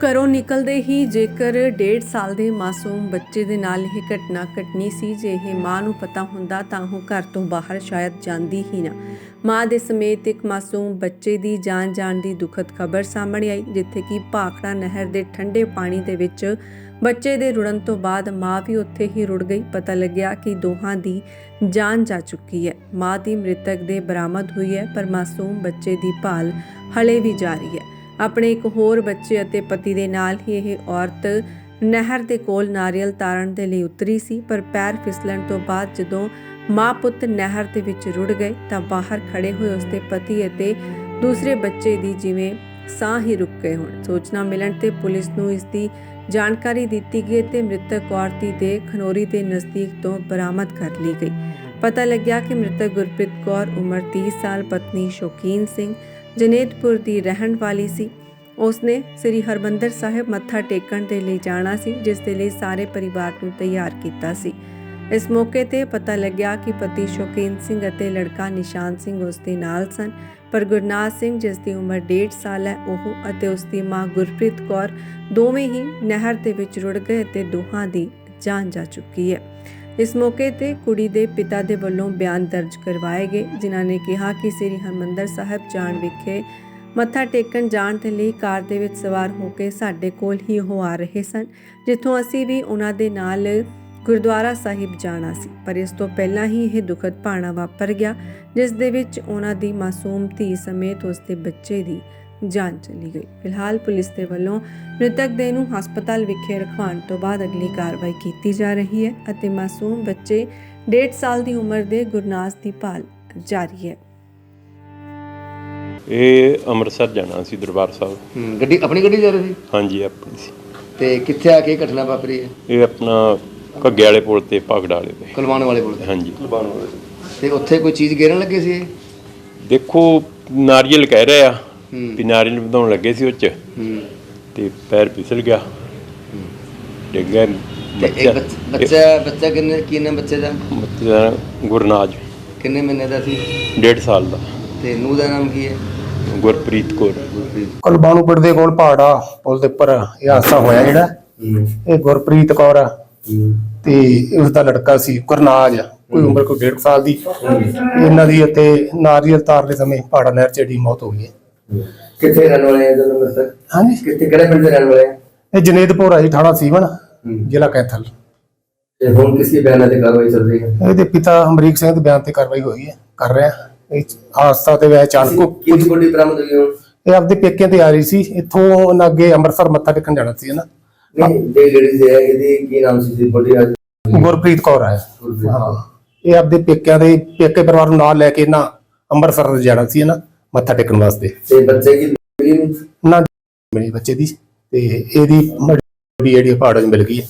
ਘਰੋਂ ਨਿਕਲਦੇ ਹੀ ਜੇਕਰ 1.5 ਸਾਲ ਦੇ ਮਾਸੂਮ ਬੱਚੇ ਦੇ ਨਾਲ ਇਹ ਘਟਨਾ ਘਟਨੀ ਸੀ ਜੇ ਇਹ ਮਾਂ ਨੂੰ ਪਤਾ ਹੁੰਦਾ ਤਾਂ ਉਹ ਘਰ ਤੋਂ ਬਾਹਰ ਸ਼ਾਇਦ ਜਾਂਦੀ ਹੀ ਨਾ। ਮਾਂ ਦੇ ਸਮੇਤ ਇੱਕ ਮਾਸੂਮ ਬੱਚੇ ਦੀ ਜਾਨ ਜਾਣ ਦੀ ਦੁਖਦ ਖਬਰ ਸਾਹਮਣੇ ਆਈ, ਜਿੱਥੇ ਕਿ ਭਾਖੜਾ ਨਹਿਰ ਦੇ ਠੰਡੇ ਪਾਣੀ ਦੇ ਵਿੱਚ ਬੱਚੇ ਦੇ ਰੁੜਨ ਤੋਂ ਬਾਅਦ ਮਾਂ ਵੀ ਉੱਥੇ ਹੀ ਰੁੜ ਗਈ। ਪਤਾ ਲੱਗਿਆ ਕਿ ਦੋਹਾਂ ਦੀ ਜਾਨ ਜਾ ਚੁੱਕੀ ਹੈ। ਮਾਂ ਦੀ ਮ੍ਰਿਤਕ ਦੇ ਬਰਾਮਦ ਹੋਈ ਹੈ, ਪਰ ਮਾਸੂਮ ਬੱਚੇ ਦੀ ਭਾਲ ਹਲੇ ਵੀ ਜਾਰੀ ਹੈ। ਆਪਣੇ ਇੱਕ ਹੋਰ ਬੱਚੇ ਅਤੇ ਪਤੀ ਦੇ ਨਾਲ ਹੀ ਇਹ ਔਰਤ ਨਹਿਰ ਦੇ ਕੋਲ ਨਾਰੀਅਲ ਤਾਰਨ ਦੇ ਲਈ ਉਤਰੀ ਸੀ, ਪਰ ਪੈਰ ਫਿਸਲਣ ਤੋਂ ਬਾਅਦ ਜਦੋਂ ਮਾਂ ਪੁੱਤ ਨਹਿਰ ਦੇ ਵਿੱਚ ਰੁੜ ਗਏ ਤਾਂ ਬਾਹਰ ਖੜੇ ਹੋਏ ਉਸਦੇ ਪਤੀ ਅਤੇ ਦੂਸਰੇ ਬੱਚੇ ਦੀ ਜਿਵੇਂ ਸਾਹ ਹੀ ਰੁਕ ਗਏ ਹੋਣ। ਸੂਚਨਾ ਮਿਲਣ ਤੇ ਪੁਲਿਸ ਨੂੰ ਇਸ ਦੀ ਜਾਣਕਾਰੀ ਦਿੱਤੀ ਗਈ ਤੇ ਮ੍ਰਿਤਕ ਔਰਤ ਦੇ ਖਨੋਰੀ ਦੇ ਨਜ਼ਦੀਕ ਤੋਂ ਬਰਾਮਦ ਕਰ ਲਈ ਗਈ। ਪਤਾ ਲੱਗਿਆ ਕਿ ਮ੍ਰਿਤਕ ਗੁਰਪ੍ਰੀਤ ਕੌਰ ਉਮਰ 30 ਸਾਲ, ਪਤਨੀ ਸ਼ੌਕੀਨ ਸਿੰਘ ਜਨੇਤਪੁਰ ਦੀ ਰਹਿਣ ਵਾਲੀ ਸੀ। ਉਸਨੇ ਸ੍ਰੀ ਹਰਮੰਦਰ ਸਾਹਿਬ ਮੱਥਾ ਟੇਕਣ ਦੇ ਲਈ ਜਾਣਾ ਸੀ, ਜਿਸ ਦੇ ਲਈ ਸਾਰੇ ਪਰਿਵਾਰ ਨੂੰ ਤਿਆਰ ਕੀਤਾ ਸੀ। ਇਸ ਮੌਕੇ ਤੇ ਪਤਾ ਲੱਗਿਆ ਕਿ ਪਤੀ ਸ਼ੌਕੀਨ ਸਿੰਘ ਅਤੇ ਲੜਕਾ ਨਿਸ਼ਾਨ ਸਿੰਘ ਉਸ ਦੇ ਨਾਲ ਸਨ, ਪਰ ਗੁਰਨਾਥ ਸਿੰਘ, ਜਿਸ ਦੀ ਉਮਰ 1.5 ਸਾਲ ਹੈ, ਉਹ ਅਤੇ ਉਸ ਦੀ ਮਾਂ ਗੁਰਪ੍ਰੀਤ ਕੌਰ ਦੋਵੇਂ ਹੀ ਨਹਿਰ ਦੇ ਵਿੱਚ ਰੁੜ ਗਏ ਅਤੇ ਦੋਹਾਂ ਦੀ ਜਾਨ ਜਾ ਚੁੱਕੀ ਹੈ। ਇਸ ਮੌਕੇ ਤੇ ਕੁੜੀ ਦੇ ਪਿਤਾ ਦੇ ਵੱਲੋਂ ਬਿਆਨ ਦਰਜ ਕਰਵਾਏ ਗਏ, ਜਿਨ੍ਹਾਂ ਨੇ ਕਿਹਾ ਕਿ ਸ੍ਰੀ ਹਰਮੰਦਰ ਸਾਹਿਬ ਜਾਣ ਵਿਖੇ ਮੱਥਾ ਟੇਕਣ ਜਾਣ ਦੇ ਲਈ ਕਾਰ ਦੇ ਵਿੱਚ ਸਵਾਰ ਹੋ ਕੇ ਸਾਡੇ ਕੋਲ ਹੀ ਉਹ ਆ ਰਹੇ ਸਨ, ਜਿੱਥੋਂ ਅਸੀਂ ਵੀ ਉਹਨਾਂ ਦੇ ਨਾਲ ਗੁਰਦੁਆਰਾ ਸਾਹਿਬ ਜਾਣਾ ਸੀ। ਪਰ ਇਸ ਤੋਂ ਪਹਿਲਾਂ ਹੀ ਇਹ ਦੁਖਦ ਭਾਣਾ ਵਾਪਰ ਗਿਆ, ਜਿਸ ਦੇ ਵਿੱਚ ਉਹਨਾਂ ਦੀ ਮਾਸੂਮ ਧੀ ਸਮੇਤ ਉਸ ਦੇ ਬੱਚੇ ਦੀ ਜਾਨ ਚਲੀ ਗਈ। ਫਿਲਹਾਲ ਪੁਲਿਸ ਦੇ ਵੱਲੋਂ ਮ੍ਰਿਤਕ ਦੇ ਨੂੰ ਹਸਪਤਾਲ ਵਿਖੇ ਰਖਵਾਉਣ ਤੋਂ ਬਾਅਦ ਅਗਲੀ ਕਾਰਵਾਈ ਕੀਤੀ ਜਾ ਰਹੀ ਹੈ ਅਤੇ ਮਾਸੂਮ ਬੱਚੇ 1.5 ਸਾਲ ਦੀ ਉਮਰ ਦੇ ਗੁਰਨਾਸ ਦੀ ਭਾਲ ਜਾਰੀ ਹੈ। ਇਹ ਅੰਮ੍ਰਿਤਸਰ ਜਾਣਾ ਸੀ ਦਰਬਾਰ ਸਾਹਿਬ। ਹੂੰ, ਗੱਡੀ ਆਪਣੀ ਗੱਡੀ ਜਾ ਰਹੀ ਸੀ? ਹਾਂਜੀ ਆਪਣੀ ਸੀ। ਤੇ ਕਿੱਥੇ ਆ ਕੇ ਇਹ ਘਟਨਾ ਵਾਪਰੀ ਹੈ? ਇਹ ਆਪਣਾ ਘੱਗੇ ਵਾਲੇ ਪੁਲ ਤੇ ਭਗੜਾ ਵਾਲੇ ਤੇ। ਕੁਲਵਾਨ ਵਾਲੇ ਕੋਲ ਹਾਂਜੀ। ਤੇ ਉੱਥੇ ਕੋਈ ਚੀਜ਼ ਗੇਰਨ ਲੱਗੇ ਸੀ ਇਹ? ਦੇਖੋ ਨਾਰੀਅਲ ਕਹਿ ਰਹੇ। ਵੀ ਨਾਰੀਅਲ ਵਧਾਉਣ ਲੱਗੇ ਸੀ ਉਹ ਚ ਹੂੰ। ਤੇ ਪੈਰ ਫਿਸਲ ਗਿਆ। ਡਿੱਗ ਗਿਆ ਬੱਚ- ਬੱਚਾ ਬੱਚਾ ਕਿੰਨੇ ਕਿੰਨੇ ਬੱਚੇ ਦਾ? ਬੱਚੇ ਦਾ ਗੁਰਨਾਜ। ਕਿੰਨੇ ਮਹੀਨੇ ਦਾ ਸੀ? ਡੇਢ ਸਾਲ ਦਾ। ਤੇ ਨੂੰਹ ਦਾ ਨਾਮ ਕੀ ਹੈ? ਗੁਰਪ੍ਰੀਤ ਕੌਰ। ਕੁਲਬਾਣੂ ਪਿੰਡ ਦੇ ਕੋਲ ਪਹਾੜਾ ਪੁਲ ਦੇ ਉੱਪਰ ਇਹ ਹਾਦਸਾ ਹੋਇਆ ਜਿਹੜਾ। ਇਹ ਗੁਰਪ੍ਰੀਤ ਕੌਰ ਆ। ਤੇ ਉਸ ਦਾ ਲੜਕਾ ਸੀ ਗੁਰਨਾਜ ਕੋਈ ਉਮਰ ਕੋਈ 1.5 ਸਾਲ ਦੀ। ਇਹਨਾਂ ਦੀ ਅਤੇ ਨਾਰੀਅਲ ਤਾਰਦੇ ਸਮੇਂ ਪਹਾੜਾ ਨਹਿਰ 'ਚ ਜਿਹੜੀ ਮੌਤ ਹੋ ਗਈ ਹੈ। ਕਿੱਥੇ ਰਹਿਣ ਵਾਲੇ ਆ ਜਨਮ ਸਰ ਹਾਂਜੀ। ਕਿੱਥੇ ਕਿਹੜੇ ਪਿੰਡ ਦੇ ਰਹਿਣ ਵਾਲੇ ਆ? ਇਹ ਜਨੇਦਪੁਰ ਆ ਜੀ ਥਾਣਾ ਸੀਵਨ ਜ਼ਿਲ੍ਹਾ ਕੈਥਲ। ਤੇ ਹੁਣ ਕਿਸ ਦੀ ਬਿਆਨਾਂ ਤੇ ਕਾਰਵਾਈ ਚੱਲ ਰਹੀ ਹੈ? ਇਹਦੇ ਪਿਤਾ ਅਮਰੀਕ ਸਿੰਘ ਦੇ ਬਿਆਨ ਤੇ ਕਾਰਵਾਈ ਹੋਈ ਹੈ ਕਰ ਰਿਹਾ। ਇਹ ਹਾਦਸਾ ਤੇ ਵੈ ਅਚਾਨਕ ਕਿੰਨੀ ਗੱਡੀ ਬਰਾਮਦ ਹੋਈ ਹੁਣ? ਇਹ ਆਪਦੇ ਪੇਕਿਆਂ ਤੇ ਆ ਰਹੀ ਸੀ ਇੱਥੋਂ ਉਹਨਾਂ ਅੱਗੇ ਅੰਮ੍ਰਿਤਸਰ ਮੱਥਾ ਟੇਕਣ ਜਾਣਾ ਸੀ ਨਾ। ਨਹੀਂ ਜਿਹੜੀ ਲੇਡੀਜ਼ ਹੈ ਇਹਦੀ ਕੀ ਨਾਮ ਸੀ ਸੀ ਬੋਡੀ ਅੱਜ ਗੁਰਪ੍ਰੀਤ ਕੌਰ ਹੈ ਹਾਂ ਇਹ ਆਪਦੇ ਪੇਕਿਆਂ ਦੇ ਪੇਕੇ ਪਰਿਵਾਰ ਨੂੰ ਨਾਲ ਲੈ ਕੇ ਨਾ ਅੰਮ੍ਰਿਤਸਰ ਜਾਣਾ ਸੀ ਨਾ। ਮੱਥਾ ਟੇਕਣ ਵਾਸਤੇ ਤੇ ਬੱਚੇ ਕੀ ਮਿਲੀ ਨਹੀਂ? ਨਾ ਮੇਰੇ ਬੱਚੇ ਦੀ ਤੇ ਇਹਦੀ ਜਿਹੜੀ ਪਹਾੜਾਂ 'ਚ ਮਿਲ ਗਈ ਹੈ